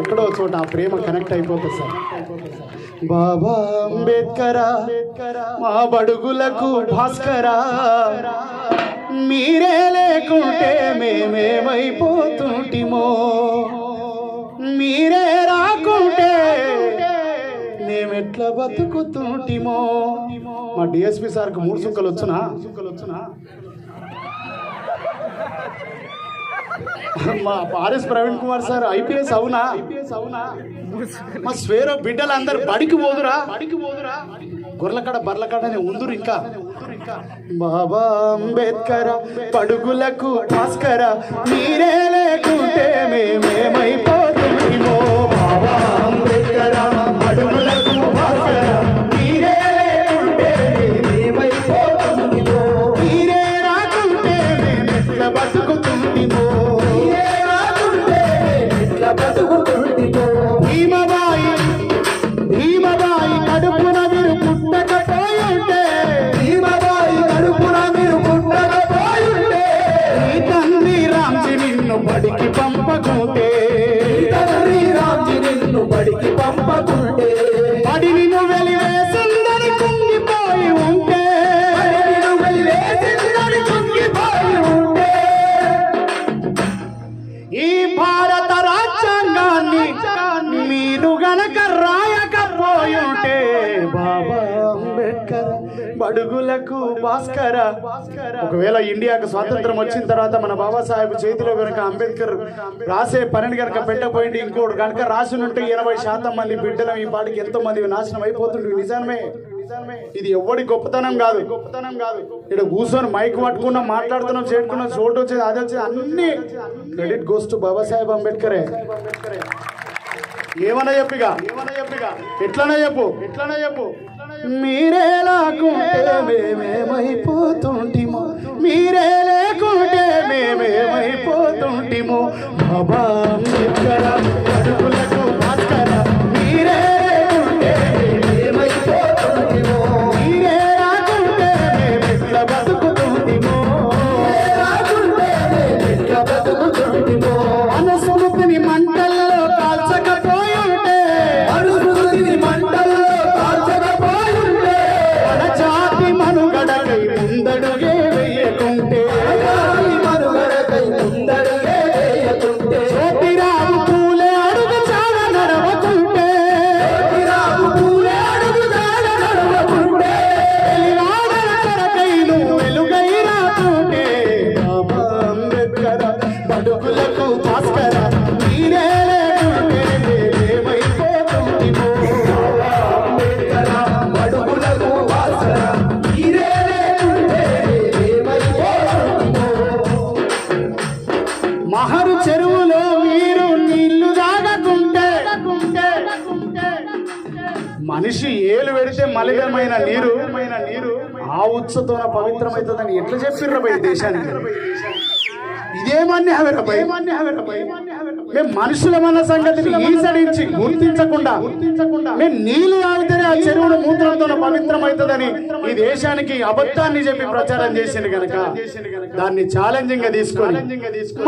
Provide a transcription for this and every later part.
ఎక్కడో చోట ఆ ప్రేమ కనెక్ట్ అయిపోతుంది సార్. బాబా అంబేద్కరా మా బడుగులకు భాస్కరా మీరే లేకుంటే మేమేమైపోతుంటిమో. మీరే రాకుంటే మేమెట్లా బతుకుతుంటిమో. మా డిఎస్పి సార్కి మూడు సుక్కలు వచ్చునా సుక్కలు వచ్చునా మా RS Praveen Kumar sir IPS అవునా? ఐపీఎస్ అవునా మా స్వేరో బిడ్డలు అందరు బడికి పోదురా. బడికి పోదురా గొర్రెలకాడ బర్లకాడ అని ఉందురు ఇంకా. బాబా అంబేద్కర్ పడుగులకు భాస్కర మీరే లేకుంటే మేమేమైపోతుందో నిన్ను బడికి బడుగులకు భాస్కర. ఒకవేళ ఇండియాకు స్వాతంత్రం వచ్చిన తర్వాత మన బాబాసాహెబ్ చేతిలో గనక అంబేద్కర్ రాసే పనిని గనక పెట్టకపోయింది ఇంకోటి గనక రాసి ఉంటే ఎనభై శాతం మంది బిడ్డలు ఈ పాటికి ఎంతో మంది నాశనం అయిపోతుంది నిజమే ఇది ఎవడి గొప్పతనం కాదు. గొప్పతనం కాదు ఇక్కడ కూర్చొని మైక్ పట్టుకున్నాం మాట్లాడుతున్నాం చేసుకున్నాం చోటు వచ్చేది అది వచ్చేది అన్ని క్రెడిట్ గోస్ టు బాబాసాహెబ్ అంబేద్కరే. ఏమన్నా చెప్పిగా ఏమన్నా చెప్పిగా ఎట్లనే చెప్పు. ఎట్లనే చెప్పు. మీరే లేకుంటే మేమేమైపోతుంటిమో? మీరే లేకుంటే మేమేమైపోతుంటిమో? బాబా ఏలు పెడితే మలిగమైన నీరు నీరు ఆ ఉత్సతోన పవిత్రమైతుందని ఎట్లా చెప్పిర్ర భయ్ దేశానికి? ఇదేమన్నీ హవెరపై. మేము మనుషులమన్న సంగతిని ఈసడించి గుర్తించకుండా గుర్తించకుండా. మేము నీళ్ళు తాగితేనే ఆ చెరువును మూత్రంతో పవిత్రమైతుందని ఈ దేశానికి అబద్ధాన్ని చెప్పి ప్రచారం చేసింది గనక దాన్ని ఛాలెంజింగ్గా తీసుకొని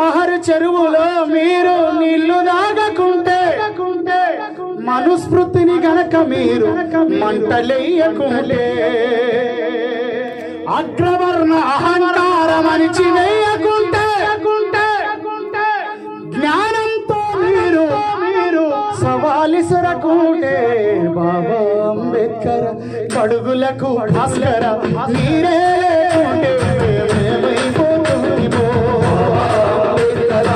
మహరు చెరువులో మీరు నీళ్ళు తాగకుంటే మనుస్మృతిని గనక మీరు మంటలేయకుంటే అగ్రవర్ణ అహంకార మనిషి జ్ఞానంతో మీరు మీరు సవాలిసరకుంటే బాబా అంబేద్కర్ కడుగులకు భాస్కర మీరే మేమైపోతుంది బాబా అంబేద్కర